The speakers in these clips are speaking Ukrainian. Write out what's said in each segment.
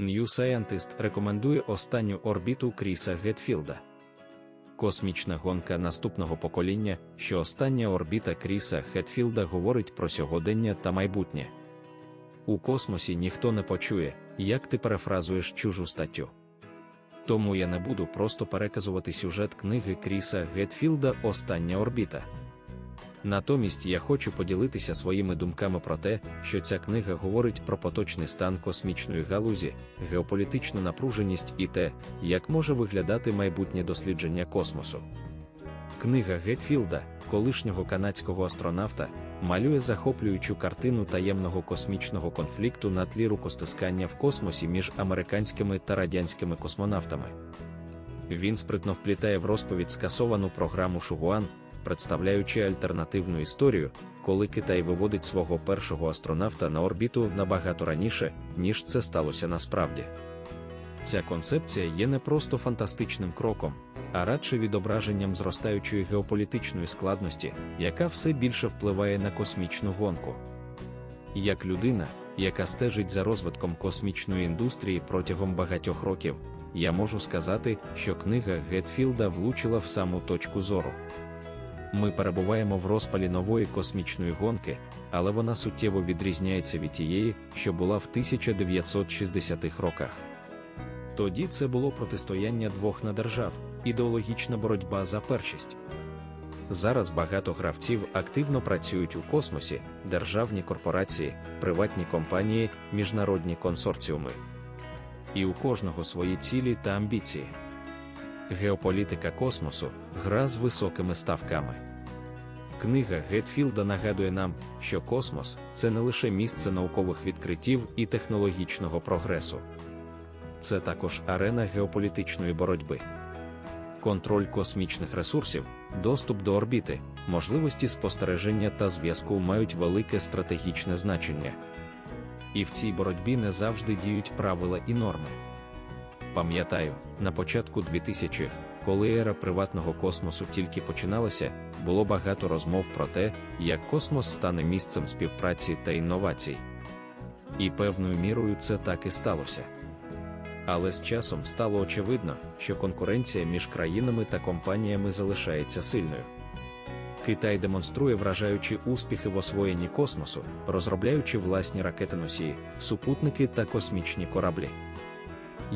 New Scientist рекомендує останню орбіту Кріса Гетфілда. Космічна гонка наступного покоління, що остання орбіта Кріса Гетфілда говорить про сьогодення та майбутнє. У космосі ніхто не почує, як ти перефразуєш чужу статтю. Тому я не буду просто переказувати сюжет книги Кріса Гетфілда Остання орбіта. Натомість я хочу поділитися своїми думками про те, що ця книга говорить про поточний стан космічної галузі, геополітичну напруженість і те, як може виглядати майбутнє дослідження космосу. Книга Гетфілда, колишнього канадського астронавта, малює захоплюючу картину таємного космічного конфлікту на тлі рукостискання в космосі між американськими та радянськими космонавтами. Він спритно вплітає в розповідь скасовану програму Шугуан, представляючи альтернативну історію, коли Китай виводить свого першого астронавта на орбіту набагато раніше, ніж це сталося насправді. Ця концепція є не просто фантастичним кроком, а радше відображенням зростаючої геополітичної складності, яка все більше впливає на космічну гонку. Як людина, яка стежить за розвитком космічної індустрії протягом багатьох років, я можу сказати, що книга Гетфілда влучила в саму точку зору. Ми перебуваємо в розпалі нової космічної гонки, але вона суттєво відрізняється від тієї, що була в 1960-х роках. Тоді це було протистояння двох надержав, ідеологічна боротьба за першість. Зараз багато гравців активно працюють у космосі, державні корпорації, приватні компанії, міжнародні консорціуми. І у кожного свої цілі та амбіції. Геополітика космосу гра з високими ставками. Книга Гетфілда нагадує нам, що космос це не лише місце наукових відкриттів і технологічного прогресу, це також арена геополітичної боротьби. Контроль космічних ресурсів, доступ до орбіти, можливості спостереження та зв'язку мають велике стратегічне значення. І в цій боротьбі не завжди діють правила і норми. Пам'ятаю, на початку 2000-х, коли ера приватного космосу тільки починалася, було багато розмов про те, як космос стане місцем співпраці та інновацій. І певною мірою це так і сталося. Але з часом стало очевидно, що конкуренція між країнами та компаніями залишається сильною. Китай демонструє вражаючі успіхи в освоєнні космосу, розробляючи власні ракетоносії, супутники та космічні кораблі.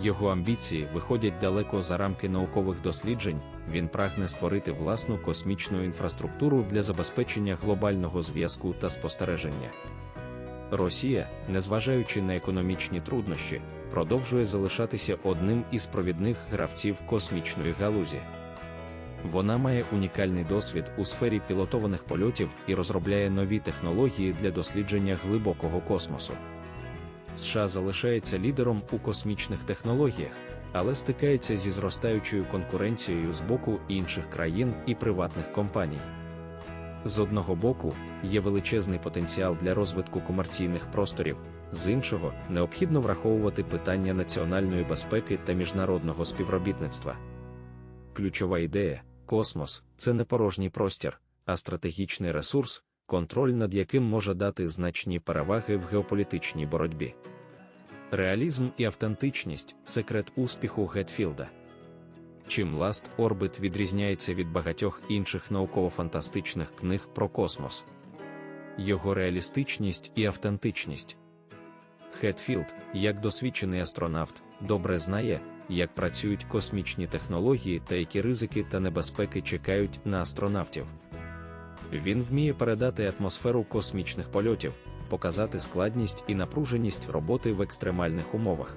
Його амбіції виходять далеко за рамки наукових досліджень, він прагне створити власну космічну інфраструктуру для забезпечення глобального зв'язку та спостереження. Росія, незважаючи на економічні труднощі, продовжує залишатися одним із провідних гравців космічної галузі. Вона має унікальний досвід у сфері пілотованих польотів і розробляє нові технології для дослідження глибокого космосу. США залишається лідером у космічних технологіях, але стикається зі зростаючою конкуренцією з боку інших країн і приватних компаній. З одного боку, є величезний потенціал для розвитку комерційних просторів, з іншого, необхідно враховувати питання національної безпеки та міжнародного співробітництва. Ключова ідея космос це не порожній простір, а стратегічний ресурс, контроль над яким може дати значні переваги в геополітичній боротьбі. Реалізм і автентичність секрет успіху Гетфілда. Чим Last Orbit відрізняється від багатьох інших науково-фантастичних книг про космос, його реалістичність і автентичність. Хетфілд, як досвідчений астронавт, добре знає, як працюють космічні технології та які ризики та небезпеки чекають на астронавтів. Він вміє передати атмосферу космічних польотів, показати складність і напруженість роботи в екстремальних умовах.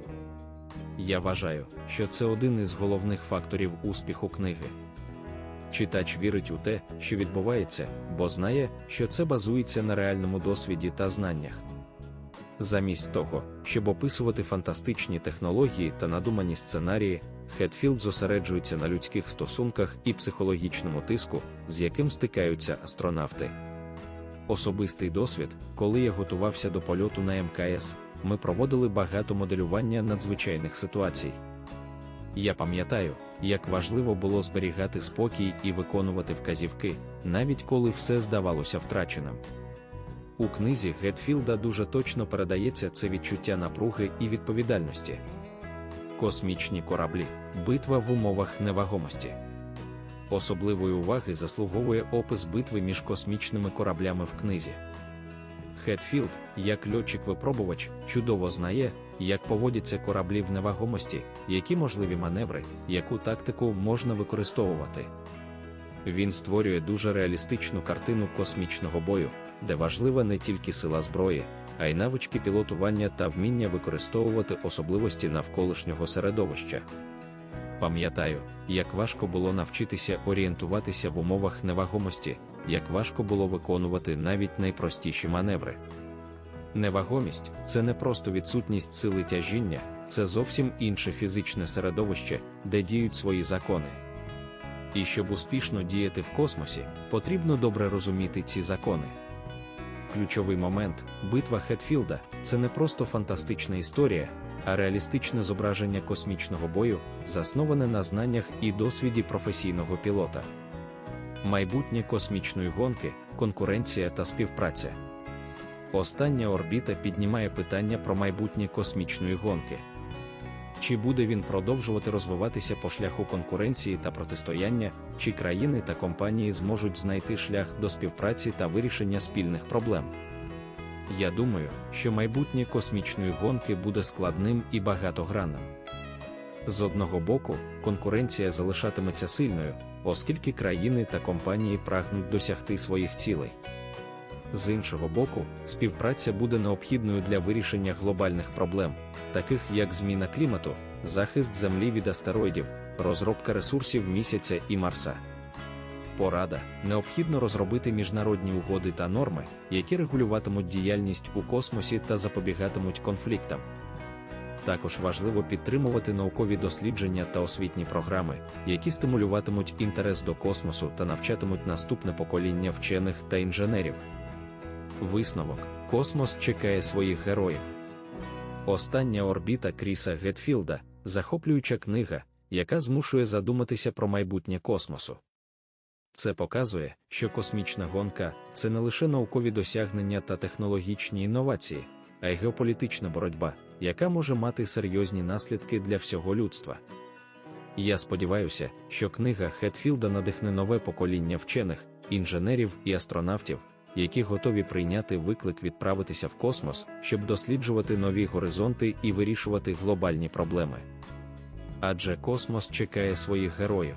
Я вважаю, що це один із головних факторів успіху книги. Читач вірить у те, що відбувається, бо знає, що це базується на реальному досвіді та знаннях. Замість того, щоб описувати фантастичні технології та надумані сценарії, Хетфілд зосереджується на людських стосунках і психологічному тиску, з яким стикаються астронавти. Особистий досвід, коли я готувався до польоту на МКС, ми проводили багато моделювання надзвичайних ситуацій. Я пам'ятаю, як важливо було зберігати спокій і виконувати вказівки, навіть коли все здавалося втраченим. У книзі Гетфілда дуже точно передається це відчуття напруги і відповідальності. Космічні кораблі, битва в умовах невагомості. Особливої уваги заслуговує опис битви між космічними кораблями в книзі. Хетфілд, як льотчик-випробувач, чудово знає, як поводяться кораблі в невагомості, які можливі маневри, яку тактику можна використовувати. Він створює дуже реалістичну картину космічного бою, де важлива не тільки сила зброї, а й навички пілотування та вміння використовувати особливості навколишнього середовища. Пам'ятаю, як важко було навчитися орієнтуватися в умовах невагомості, як важко було виконувати навіть найпростіші маневри. Невагомість це не просто відсутність сили тяжіння, це зовсім інше фізичне середовище, де діють свої закони. І щоб успішно діяти в космосі, потрібно добре розуміти ці закони. Ключовий момент битва Хетфілда це не просто фантастична історія, а реалістичне зображення космічного бою, засноване на знаннях і досвіді професійного пілота. Майбутнє космічної гонки, конкуренція та співпраця. Остання орбіта піднімає питання про майбутнє космічної гонки. Чи буде він продовжувати розвиватися по шляху конкуренції та протистояння, чи країни та компанії зможуть знайти шлях до співпраці та вирішення спільних проблем? Я думаю, що майбутнє космічної гонки буде складним і багатогранним. З одного боку, конкуренція залишатиметься сильною, оскільки країни та компанії прагнуть досягти своїх цілей. З іншого боку, співпраця буде необхідною для вирішення глобальних проблем, таких як зміна клімату, захист Землі від астероїдів, розробка ресурсів місяця і Марса. Порада необхідно розробити міжнародні угоди та норми, які регулюватимуть діяльність у космосі та запобігатимуть конфліктам. Також важливо підтримувати наукові дослідження та освітні програми, які стимулюватимуть інтерес до космосу та навчатимуть наступне покоління вчених та інженерів. Висновок: космос чекає своїх героїв. Остання орбіта Кріса Гетфілда захоплююча книга, яка змушує задуматися про майбутнє космосу. Це показує, що космічна гонка це не лише наукові досягнення та технологічні інновації, а й геополітична боротьба, яка може мати серйозні наслідки для всього людства. Я сподіваюся, що книга Хетфілда надихне нове покоління вчених, інженерів і астронавтів, які готові прийняти виклик відправитися в космос, щоб досліджувати нові горизонти і вирішувати глобальні проблеми. Адже космос чекає своїх героїв.